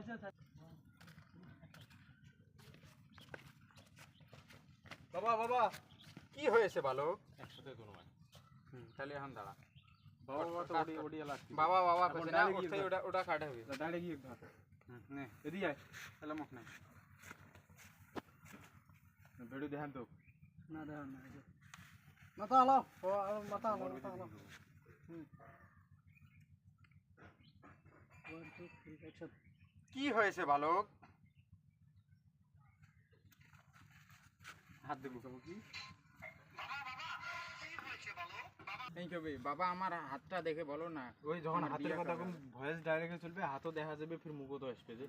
আচ্ছা আচ্ছা বাবা বাবা কি হয়েছে বালক একসাথে কোনো মানে হুম, তাহলে এখন দাঁড়া বাবা বাবা তো কাট, ওডি কাট। ওডি লাগছে বাবা বাবা এখন কইছে না direct ওঠে গিয়ে ওটা ওটা কাটা হবে দাঁড়িয়ে গিয়ে ধর হুম, নে এদিকে আয় তাহলে মুখ নাই ভিডিও দেখান তো না দাঁড়ান না এই যে। মাথা হালাও ও, আলো, মাথা হালাও মাথা হালাও hmm one two three action কি হয়েছে বালক? হাত দেবো কি? বাবা আমার হাতটা দেখে বলো না। ওই যখন হাতের কথা ভয়েস ডাইরেক্ট চলবে হাতও দেখা যাবে ফির মুখও তো আসবে যে।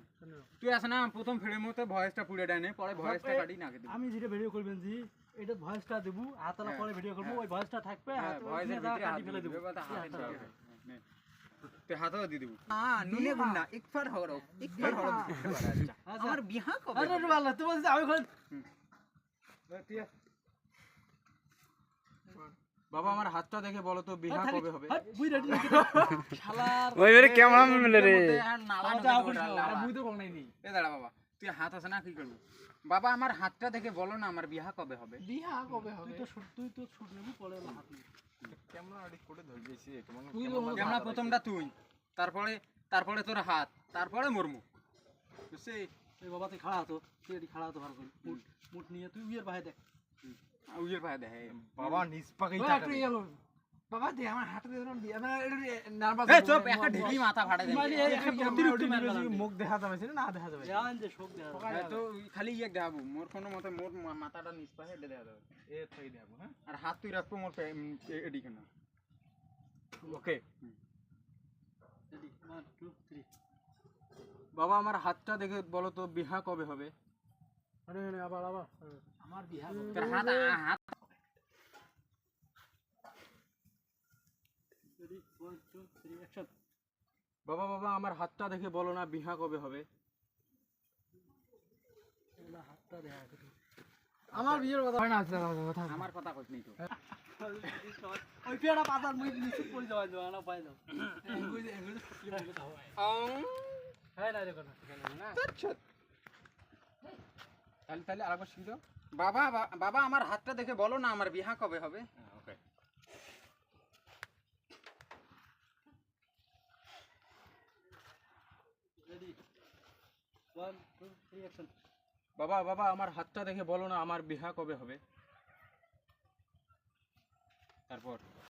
তুই আস না প্রথম মতো ভয়েসটা পুড়ে দেয় পরে ভয়েসটা কাটি না আমি যেটা ভিডিও করবেন জি এটা ভয়েসটা দেব হাতালা হ্যাঁ, পরে ভিডিও করব হ্যাঁ। ওই ভয়েসটা থাকবে হ্যাঁ ভয়েসের ভিতরে হাত ফেলে দিবে তা হাতে হাতটা দিবে। হাতও দেবো। হ্যাঁ নুনে গুন্না একবার হরো একবার হরো আচ্ছা। আমার বিহা কবে? আরে হবে? বাবা আমি আমার হাতটা দেখে বলো তো বিহা কবে হবে? শালার ওই ক্যামেরা মিলে রে? মধ্যে আর নালা আমার ঢুকে যাও দেবো, করিস না, আরে বুই তো কোন নাই নি। এ দাঁড়া বাবা। তুই হাত আছে না কি করব? বাবা আমার হাতটা দেখে বলো না আমার বিহা কবে হবে? বিয়া কবে হবে? তুই তো তুই তো শুট নেবি পরে হাত নিবি। ক্যামেরা প্রথমটা তুই তারপরে তারপরে তোর হাত তারপরে মরমু। বুঝছি? এই বাবা তুই খাড়া হতো তুই এটি খাড়া হতো ভালো করে মুঠ নিয়ে তুই উইয়ের পায়ে দেখ। উইয়ের ভাই দেখ বাবা নিজ পাকেই বাবা দে আমার হাতে দে না বিয়া মানে একটু নার্ভাস এই চুপ একটা মাথা ফাটা দেবে মানে অতিরিক্ত মুখ দেখা যাবে না দেখা যাবে। জান যে শোক দে তো খালি ইয়ে দেখাবো মোর কোনো মতে মোর মাথাটা নিচ পাশে দেখা যাবে। এ দেখাবো হ্যাঁ? আর হাত তুই রাখব মোর পে- উম, এ- এদিকে না। ওকে। রেডি 1 2 3 বাবা আমার হাতটা দেখে বলো তো বিহা কবে হবে? আরে আরে আবার আবার। আমার? তোর হাত হাত রেডি 1 2 3 অ্যাকশন বাবা বাবা আমার হাতটা দেখে বলো না বিহা কবে হবে। হাতটা দেখা আমার বিয়ের কথা হয় না আচ্ছা কথা আমার কথা কইস নি তো। ওই পেয়ারা পাতার মুই নিচে পড়ে যাওয়া যাওয়া না পাই বলে দাও হ্যাঁ না রে কথা না। তাহলে তাহলে আরেকবার শিখো বাবা বাবা আমার হাতটা দেখে বলো না আমার বিহা কবে হবে। 1 2 3 অ্যাকশন বাবা বাবা, আমার হাতটা দেখে বলো না, আমার বিহা কবে হবে? তারপর।